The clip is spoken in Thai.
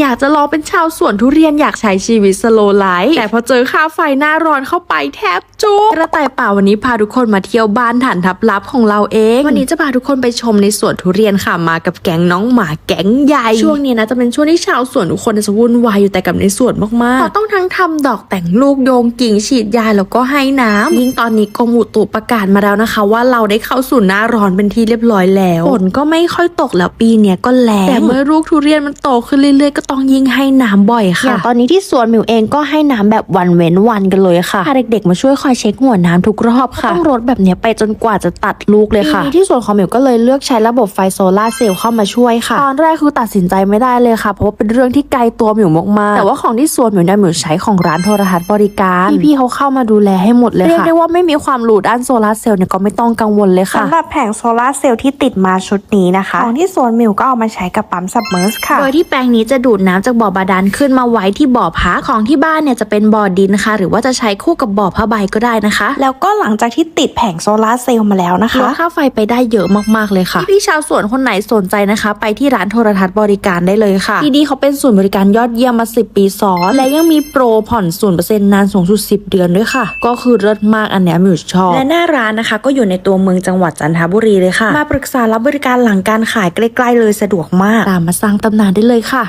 อยากจะลองเป็นชาวสวนทุเรียนอยากใช้ชีวิตสโลไลฟ์แต่พอเจอค่าไฟหน้าร้อนเข้าไปแทบจุกกระต่ายป่าวันนี้พาทุกคนมาเที่ยวบ้านฐานทับลับของเราเอง วันนี้จะพาทุกคนไปชมในสวนทุเรียนค่ะมากับแก๊งน้องหมาแก๊งใหญ่ช่วงนี้นะจะเป็นช่วงที่ชาวสวนทุกคนจะวุ่นวายอยู่แต่กับในสวนมากๆเราต้องทั้งทำดอกแต่งลูกโยงกิ่งฉีดยาแล้วก็ให้น้ำยิ่งตอนนี้กรมอุตุประกาศมาแล้วนะคะ ว่าเราได้เข้าสู่หน้าร้อนเป็นที่เรียบร้อยแล้วฝนก็ไม่ค่อยตกแล้วปีเนี้ยก็แล้งแต่เมื่อลูกทุเรียนมันโตขึ้นเรื่อยๆก็ต้องยิ่งให้น้ำบ่อยค่ะอย่างตอนนี้ที่สวนหมิวเองก็ให้น้ำแบบวันเว้นวันกันเลยค่ะพาเด็กๆมาช่วยคอยเช็คหัวน้ำทุกรอบค่ะต้องรดแบบเนี้ยไปจนกว่าจะตัดลูกเลยค่ะปีนี้ที่สวนของหมิวก็เลยเลือกใช้ระบบไฟโซลาร์เซลล์เข้ามาช่วยค่ะ ตอนแรกคือตัดสินใจไม่ได้เลยค่ะ เพราะว่าเป็นเรื่องที่ไกลตัวหมิวมากๆแต่ว่าของที่สวนหมิวเนี่ยหมิวใช้ของร้านโทรทัศน์บริการพี่ๆเขาเข้ามาดูแลให้หมดเลยค่ะเรียกได้ว่าไม่มีความรู้ด้านโซลาร์เซลล์เนี่ยก็ไม่ต้องกังวลเลยค่ะสำหรับแผงโซลาร์เซลล์ที่ติดมาชุดนี้นะคะของที่สวนมิวก็เอามาใช้กับปั๊มซับเมอร์สค่ะ โดยที่แปลงนี้จะดูดน้ำจากบ่อบาดาลขึ้นมาไว้ที่บ่อพักของที่บ้านเนี่ยจะเป็นบ่อดินนะคะหรือว่าจะใช้คู่กับบ่อผ้าใบก็ได้นะคะ แล้วก็หลังจากที่ติดแผงโซลาร์เซลล์มาแล้วนะลคะดค่าไฟไปได้เยอะมากๆเลยค่ะพี่ๆชาวสวนคนไหนสนใจนะคะ ไปที่ร้านโทรทัศน์บริการได้เลยค่ะที่นี่เขาเป็นศูนย์บริการยอดเยี่ยมมา 10 ปีซ้อนและยังมีโปรผ่อนศูนย์เปอร์เซ็นต์นานสูงสุด 10 เดือนด้วยค่ะ ก็คือเลิศมากอันเนี้ยมิวชอบและหน้าร้านนะคะก็อยู่ในตัวเมืองจังหวัดจันทบุรีเลยค่ะ มาปรึกษารับบริการหลังการขายใกล้ๆเลยสะดวกมาก ตามมาสร้างตำนานได้เลยค่ะ